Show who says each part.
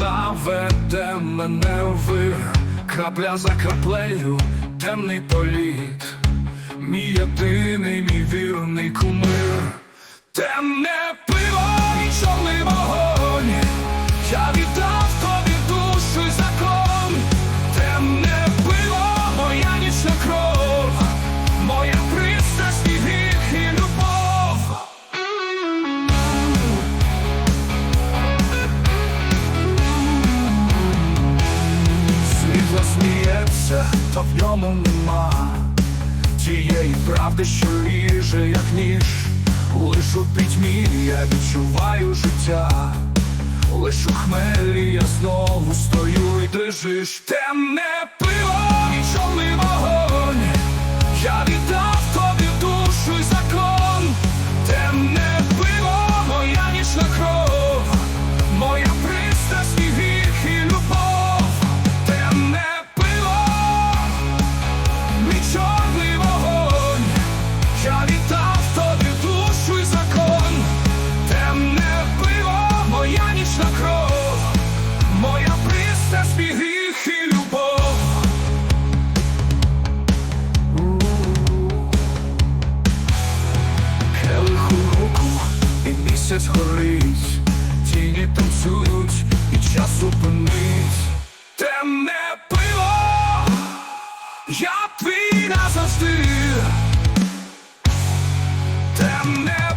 Speaker 1: вона веде мене вир Крапля за краплею, темний політ. Мій єдиний, мій вірний кумир та в ньому нема Тієї правди, що ріже, як ніж. Лиш у пітьмі я відчуваю життя. Лиш у хмелі я знову стою. І дрижиш Темне місяць горить, тіні танцюють, і час зупинить. Темне пиво, я твій назавжди. Темне